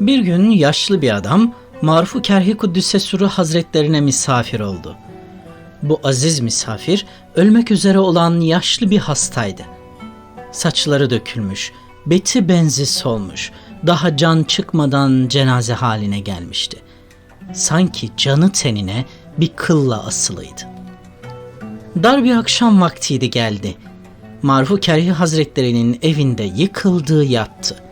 Bir gün yaşlı bir adam Marfu Kerhi Kuddüs'e Suru Hazretlerine misafir oldu. Bu aziz misafir ölmek üzere olan yaşlı bir hastaydı. Saçları dökülmüş, beti benzi solmuş, daha can çıkmadan cenaze haline gelmişti. Sanki canı tenine bir kılla asılıydı. Dar bir akşam vaktiydi geldi. Marfu Kerhi Hazretleri'nin evinde yıkıldı yattı.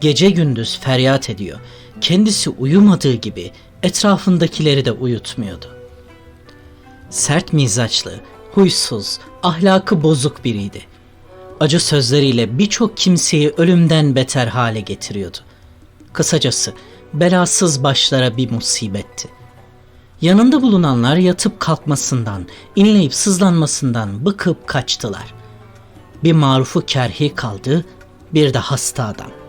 Gece gündüz feryat ediyor. Kendisi uyumadığı gibi etrafındakileri de uyutmuyordu. Sert mizaçlı, huysuz, ahlakı bozuk biriydi. Acı sözleriyle birçok kimseyi ölümden beter hale getiriyordu. Kısacası belasız başlara bir musibetti. Yanında bulunanlar yatıp kalkmasından, inleyip sızlanmasından bıkıp kaçtılar. Bir marufu kerhi kaldı, bir de hasta adam.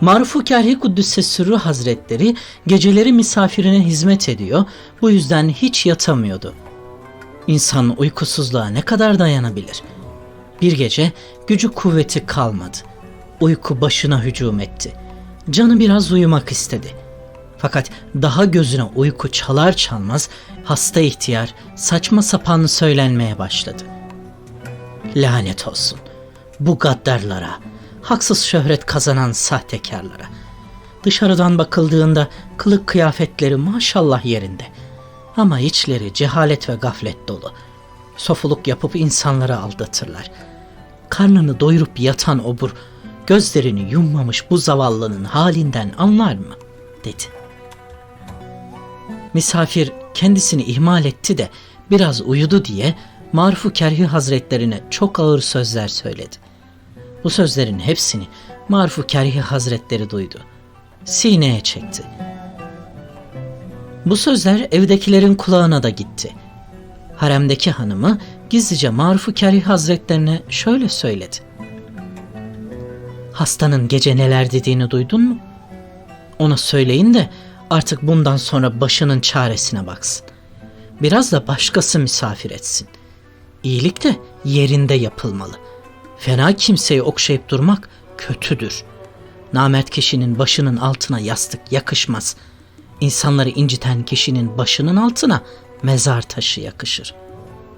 Marufu Kerhi Kuddüs'e Sürrü Hazretleri geceleri misafirine hizmet ediyor, bu yüzden hiç yatamıyordu. İnsan uykusuzluğa ne kadar dayanabilir? Bir gece gücü kuvveti kalmadı. Uyku başına hücum etti. Canı biraz uyumak istedi. Fakat daha gözüne uyku çalar çalmaz hasta ihtiyar saçma sapan söylenmeye başladı. Lanet olsun bu gaddarlara, haksız şöhret kazanan sahtekarlara. Dışarıdan bakıldığında kılık kıyafetleri maşallah yerinde. Ama içleri cehalet ve gaflet dolu. Sofuluk yapıp insanları aldatırlar. Karnını doyurup yatan obur, gözlerini yummamış bu zavallının halinden anlar mı? dedi. Misafir kendisini ihmal etti de biraz uyudu diye Marufu Kerhi Hazretlerine çok ağır sözler söyledi. Bu sözlerin hepsini Marufu Kerhi Hazretleri duydu. Sineye çekti. Bu sözler evdekilerin kulağına da gitti. Haremdeki hanımı gizlice Marufu Kerhi Hazretlerine şöyle söyledi. Hastanın gece neler dediğini duydun mu? Ona söyleyin de artık bundan sonra başının çaresine baksın. Biraz da başkası misafir etsin. İyilik de yerinde yapılmalı. Fena kimseyi okşayıp durmak kötüdür. Namert kişinin başının altına yastık yakışmaz. İnsanları inciten kişinin başının altına mezar taşı yakışır.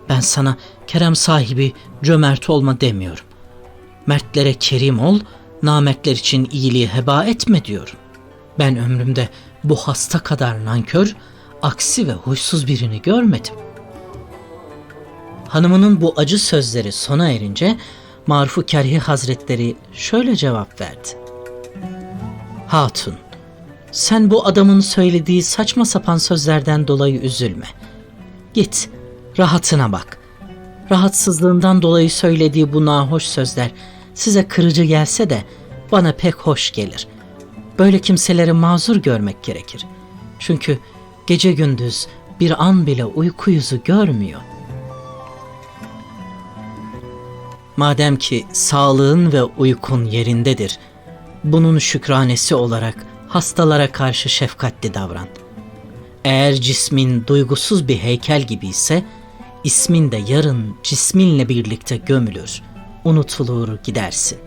Ben sana kerem sahibi cömert olma demiyorum. Mertlere kerim ol, namertler için iyiliği heba etme diyorum. Ben ömrümde bu hasta kadar nankör, aksi ve huysuz birini görmedim. Hanımının bu acı sözleri sona erince Marufu Kerhi Hazretleri şöyle cevap verdi. Hatun, sen bu adamın söylediği saçma sapan sözlerden dolayı üzülme. Git, rahatına bak. Rahatsızlığından dolayı söylediği bu nahoş sözler size kırıcı gelse de bana pek hoş gelir. Böyle kimseleri mazur görmek gerekir. Çünkü gece gündüz bir an bile uyku yüzü görmüyor. Madem ki sağlığın ve uykun yerindedir, bunun şükranesi olarak hastalara karşı şefkatli davran. Eğer cismin duygusuz bir heykel gibi ise, ismin de yarın cisminle birlikte gömülür, unutulur gidersin.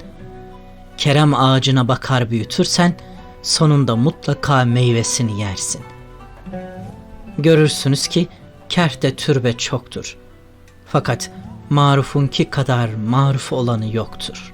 Kerem ağacına bakar büyütürsen, sonunda mutlaka meyvesini yersin. Görürsünüz ki kerte türbe çoktur. Fakat marufunki kadar maruf olanı yoktur.''